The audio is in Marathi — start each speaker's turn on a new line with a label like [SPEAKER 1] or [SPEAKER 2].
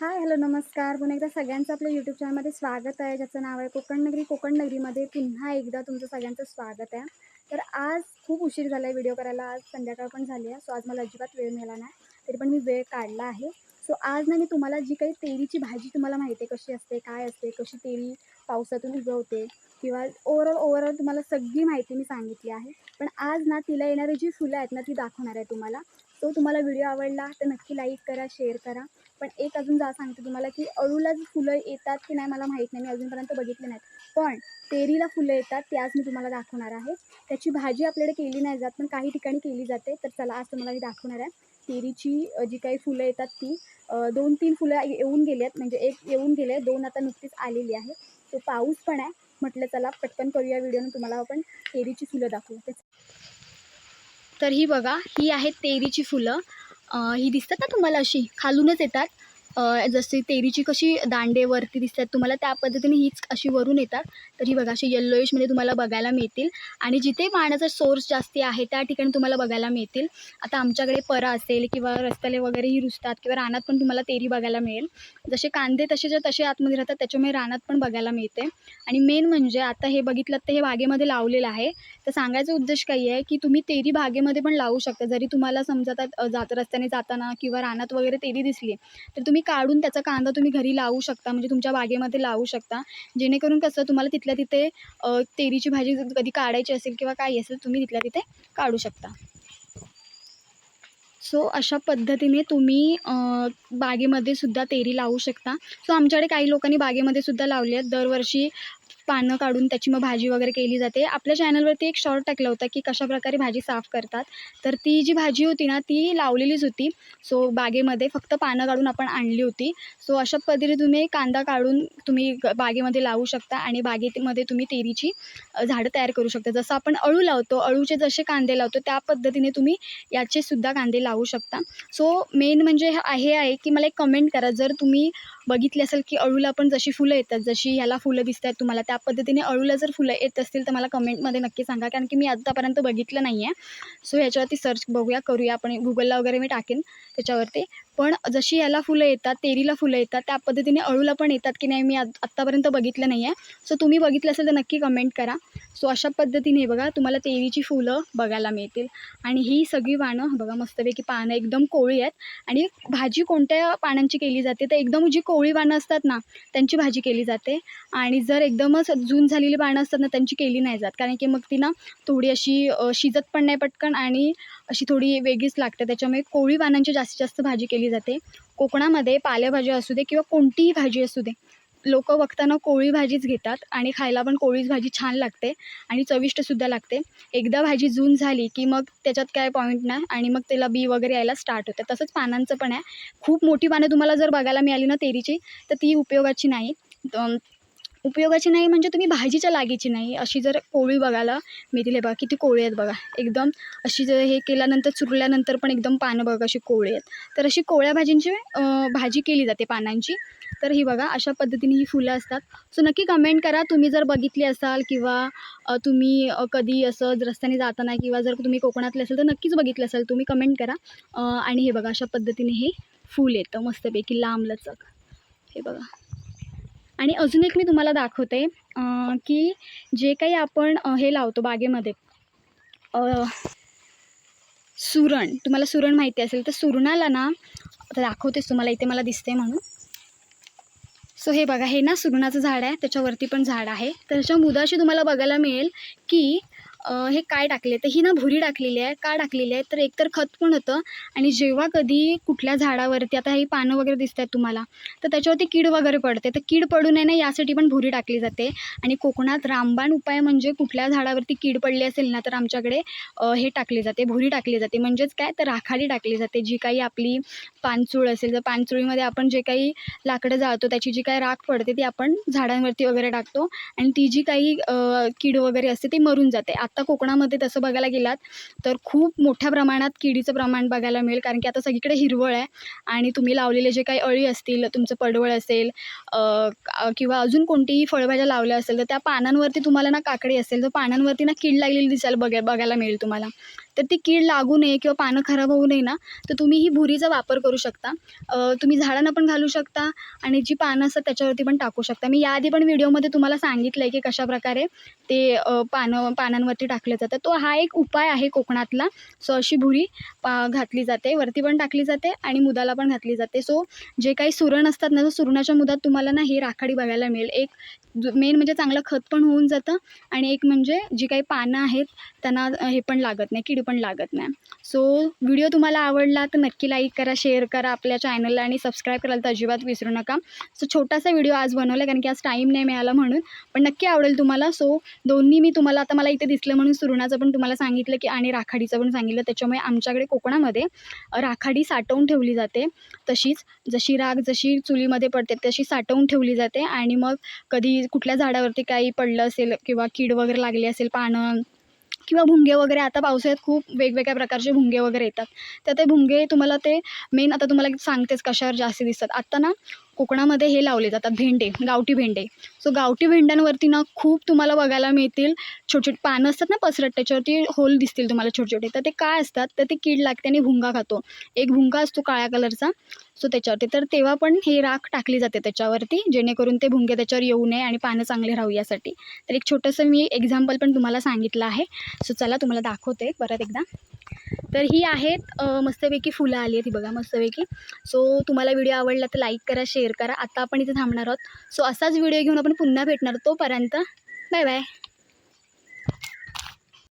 [SPEAKER 1] हाय हॅलो नमस्कार. पुन्हा एकदा सगळ्यांचं आपल्या यूट्यूब चॅनलमध्ये स्वागत आहे. ज्याचं नाव आहे कोकण नगरी कोकण नगरीमध्ये पुन्हा एकदा तुमचं सगळ्यांचं स्वागत आहे. तर आज खूप उशीर झाला आहे व्हिडिओ करायला. आज संध्याकाळ पण झाली आहे. सो आज मला अजिबात वेळ मिळाला नाही. तरी पण मी वेळ काढला आहे. सो आज ना मी तुम्हाला जी काही तेरीची भाजी तुम्हाला माहिती आहे कशी असते काय असते कशी तेरी पावसातून उगवते किंवा ओवरऑल ओवरऑल तुम्हाला सगळी माहिती मी सांगितली आहे. पण आज ना तिला येणारी जी फुलं आहेत ना ती दाखवणार आहे तुम्हाला. तो तुम्हाला व्हिडिओ आवडला तर नक्की लाईक करा शेअर करा. पण एक अजून जा सांगते तुम्हाला की अळूला जी फुलं येतात की नाही मला माहीत नाही. मी अजूनपर्यंत बघितले नाहीत. पण तेरीला फुलं येतात ते आज मी तुम्हाला दाखवणार आहे. त्याची भाजी आपल्याकडे केली नाही जात पण काही ठिकाणी केली जाते. तर चला आज तुम्हाला मी दाखवणार आहे. तेरीची जी काही फुलं येतात ती दोन तीन फुलं येऊन गेली आहेत म्हणजे एक येऊन गेले दोन आता नुकतीच आलेली आहे. तो पाऊस पण आहे. म्हटलं चला पटकन करूया व्हिडिओनं. तुम्हाला आपण तेरीची फुलं दाखवू. तर ही बघा ही आहेत तेरीची फुलं. ही दिसतात ना तुम्हाला अशी? खालूनच येतात. जसे जशी तेरीची कशी दांडे वरती दिसतात तुम्हाला त्या पद्धतीने हीच अशी वरून येतात. तर ही बघा अशी येल्लोइशमध्ये तुम्हाला बघायला मिळतील. आणि जिथे पाण्याचा सोर्स जास्ती आहे त्या ठिकाणी तुम्हाला बघायला मिळतील. आता आमच्याकडे परा असेल किंवा रस्त्याले वगैरेही रुजतात किंवा रानात पण तुम्हाला तेरी बघायला मिळेल. जसे कांदे तसे तसे आतमध्ये राहतात त्याच्यामुळे रानात पण बघायला मिळते. आणि मेन म्हणजे आता हे बघितलं तर हे बागेमध्ये लावलेलं आहे. तर सांगायचा उद्देश काही आहे की तुम्ही तेरी बागेमध्ये पण लावू शकता. जरी तुम्हाला समजा जात रस्त्याने जाताना किंवा रानात वगैरे तेरी दिसली तर तुम्ही काढून त्याचा कांदा तुम्ही घरी लावू शकता म्हणजे तुमच्या बागेमध्ये लावू शकता. जेणेकरून कसं तुम्हाला तिथल्या तिथे तेरीची भाजी कधी काढायची असेल किंवा काही असेल तुम्ही तिथल्या तिथे काढू शकता. सो अशा पद्धतीने तुम्ही बागेमध्ये सुद्धा तेरी लावू शकता. सो आमच्याकडे काही लोकांनी बागेमध्ये सुद्धा लावली आहेत. दरवर्षी पानं काढून त्याची मग भाजी वगैरे केली जाते. आपल्या चॅनलवरती एक शॉर्ट टाकला होता की कशाप्रकारे भाजी साफ करतात. तर ती जी भाजी होती ना ती लावलेलीच होती. सो बागेमध्ये फक्त पानं काढून आपण आणली होती. सो अशा पद्धतीने तुम्ही कांदा काढून तुम्ही बागेमध्ये लावू शकता आणि बागेमध्ये तुम्ही तेरीची झाडं तयार करू शकता. जसं आपण अळू लावतो अळूचे जसे कांदे लावतो त्या पद्धतीने तुम्ही याचेसुद्धा कांदे लावू शकता. सो मेन म्हणजे हे आहे की मला एक कमेंट करा. जर तुम्ही बघितले असेल की अळूला पण जशी फुलं येतात जशी ह्याला फुलं दिसत आहेत तुम्हाला त्या पद्धतीने अळूला जर फुलं येत असतील तर मला कमेंटमध्ये नक्की सांगा कारण की मी आत्तापर्यंत बघितलं नाही आहे सो ह्याच्यावरती सर्च बघूया करूया आपण गुगलला वगैरे मी टाकेन त्याच्यावरती. पण जशी याला फुलं येतात तेरीला फुलं येतात त्या पद्धतीने अळूला पण येतात की नाही मी आत्तापर्यंत बघितलं नाही आहे सो तुम्ही बघितलं असेल तर नक्की कमेंट करा. सो अशा पद्धतीने बघा तुम्हाला तेरीची फुलं बघायला मिळतील. आणि ही सगळी पानं बघा मस्तपैकी पानं एकदम कोळी आहेत. आणि भाजी कोणत्या पानांची केली जाते? तर एकदम जी कोळी पानं असतात ना त्यांची भाजी केली जाते. आणि जर एकदमच जून झालेली पानं असतात ना त्यांची केली नाही जात. कारण की मग ती ना थोडी अशी शिजत पण नाही पटकन आणि अशी थोडी वेगळीच लागते. त्याच्यामुळे कोळी पानांची जास्तीत जास्त भाजी केली जाते. कोकणामध्ये पालेभाज्या असू दे किंवा कोणतीही भाजी असू दे लोक बघताना कोळी भाजीच घेतात आणि खायला पण कोळीच भाजी छान लागते आणि चविष्टसुद्धा लागते. एकदा भाजी जून झाली की मग त्याच्यात काय पॉईंट नाही आणि मग त्याला बी वगैरे यायला स्टार्ट होते. तसंच पानांचं पण आहे. खूप मोठी पानं तुम्हाला जर बघायला मिळाली ना तेरीची तर ती उपयोगाची नाही. उपयोगाची नाही म्हणजे तुम्ही भाजीच्या लागीची नाही. अशी जर कोळी बघायला मिळतील हे बघा किती कोळी आहेत बघा. एकदम अशी जर हे केल्यानंतर चुरल्यानंतर पण एकदम पानं बघा अशी कोळी आहेत. तर अशी कोळ्या भाजींची भाजी केली जाते पानांची. तर ही बघा अशा पद्धतीने ही फुलं असतात. सो नक्की कमेंट करा. तुम्ही जर बघितली असाल किंवा तुम्ही कधी असं रस्त्याने जाताना किंवा जर तुम्ही कोकणातले असेल तर नक्कीच बघितलं असेल. तुम्ही कमेंट करा. आणि हे बघा अशा पद्धतीने हे फूल येतं मस्तपैकी लांब लचक. हे बघा. आणि अजून एक मी तुम्हाला दाखवते की जे काही आपण हे लावतो बागेमध्ये सुरण. तुम्हाला सुरण माहिती असेल तर सुरणाला ना आता दाखवतेच तुम्हाला इथे मला दिसते म्हणून. सो हे बघा हे ना सुरणाचं झाड आहे त्याच्यावरती पण झाड आहे. तर त्याच्या मुदाशी तुम्हाला बघायला मिळेल की हे काय टाकले तर ही ना भुरी टाकलेली आहे. का टाकलेली आहे? तर एकतर खत पण होतं आणि जेव्हा कधी कुठल्या झाडावरती आता ही पानं वगैरे दिसत आहेत तुम्हाला तर त्याच्यावरती कीड वगैरे पडते. तर कीड पडू नये ना यासाठी पण भुरी टाकली जाते. आणि कोकणात रामबाण उपाय म्हणजे कुठल्या झाडावरती कीड पडली असेल ना तर आमच्याकडे हे टाकले जाते. भुरी टाकली जाते. म्हणजेच काय? तर राखाडी टाकली जाते जी काही आपली पानचूळ असेल. तर पानचुळीमध्ये आपण जे काही लाकडं जाळतो त्याची जी काही राख पडते ती आपण झाडांवरती वगैरे टाकतो. आणि ती जी काही कीड वगैरे असते ती मरून जाते. आत्ता कोकणामध्ये तसं बघायला गेलात तर खूप मोठ्या प्रमाणात किडीचं प्रमाण बघायला मिळेल कारण की आता सगळीकडे हिरवळ आहे आणि तुम्ही लावलेले जे काही अळी असतील तुमचं पडवळ असेल किंवा अजून कोणतीही फळभाज्या लावल्या असेल तर त्या पानांवरती तुम्हाला ना काकडी असेल तर पानांवरती ना कीड लागलेली दिसायला बघा बघायला मिळेल तुम्हाला. तर ती कीड लागू नये किंवा पानं खराब होऊ नये ना तर तुम्ही ही भुरीचा वापर करू शकता. तुम्ही झाडांना पण घालू शकता आणि जी पानं असतात त्याच्यावरती पण टाकू शकता. मी याआधी पण व्हिडिओमध्ये तुम्हाला सांगितलं आहे की कशाप्रकारे ते पानं पानांवरती टाकलं जातं. तो हा एक उपाय आहे कोकणातला. सो अशी भुरी पा घातली जाते. वरती पण टाकली जाते आणि मुदाला पण घातली जाते. सो जे काही सुरण असतात ना सुरणाच्या मुदात तुम्हाला ना ही राखाडी बघायला मिळेल. एक मेन म्हणजे चांगलं खत पण होऊन जातं आणि एक म्हणजे जी काही पानं आहेत त्यांना हे पण लागत नाही कीड पण लागत नाही. सो व्हिडिओ तुम्हाला आवडला तर नक्की लाईक करा शेअर करा आपल्या चॅनलला आणि सबस्क्राईब करायला तर अजिबात विसरू नका. सो छोटासा व्हिडिओ आज बनवला कारण की आज टाईम नाही मिळाला म्हणून पण नक्की आवडेल तुम्हाला. सो दोन्ही मी तुम्हाला आता मला इथे दिसलं म्हणून सुरुणाचं पण तुम्हाला सांगितलं की आणि राखाडीचं पण सांगितलं. त्याच्यामुळे आमच्याकडे कोकणामध्ये राखाडी साठवून ठेवली जाते. तशीच जशी राख जशी चुलीमध्ये पडते तशी साठवून ठेवली जाते. आणि मग कधी कुठल्या झाडावरती काही पडलं असेल किंवा कीड वगैरे लागली असेल पानं किंवा भुंगे वगैरे आता पावसाळ्यात खूप वेगवेगळ्या प्रकारचे भुंगे वगैरे येतात. तर ते भुंगे तुम्हाला ते मेन आता तुम्हाला सांगतेच कशावर जास्त दिसतात. आत्ता ना कोकणामध्ये हे लावले जातात भेंडे गावठी भेंडे. सो गावठी भेंड्यांवरती ना खूप तुम्हाला बघायला मिळतील. छोटे छोटे पानं असतात ना पसरट त्याच्यावरती होल दिसतील तुम्हाला छोटे छोटे तर ते काय असतात? तर ते कीड लागते आणि भुंगा खातो. एक भुंगा असतो काळ्या कलरचा. सो त्याच्यावरती. तर तेव्हा पण हे राख टाकली जाते त्याच्यावरती जेणेकरून ते भुंगे त्याच्यावर येऊ नये आणि पानं चांगले राहू यासाठी. तर एक छोटंसं मी एक्झाम्पल पण तुम्हाला सांगितलं आहे. सो चला तुम्हाला दाखवते परत एकदा. तर ही आहेत मस्तपैकी फुलं आली आहेत. ही बघा मस्तपैकी. सो तुम्हाला व्हिडिओ आवडला तर लाईक करा शेअर करा. आता आपण इथे थांबणार आहोत. सो असाच व्हिडिओ घेऊन आपण पुन्हा भेटणार तोपर्यंत. Bye bye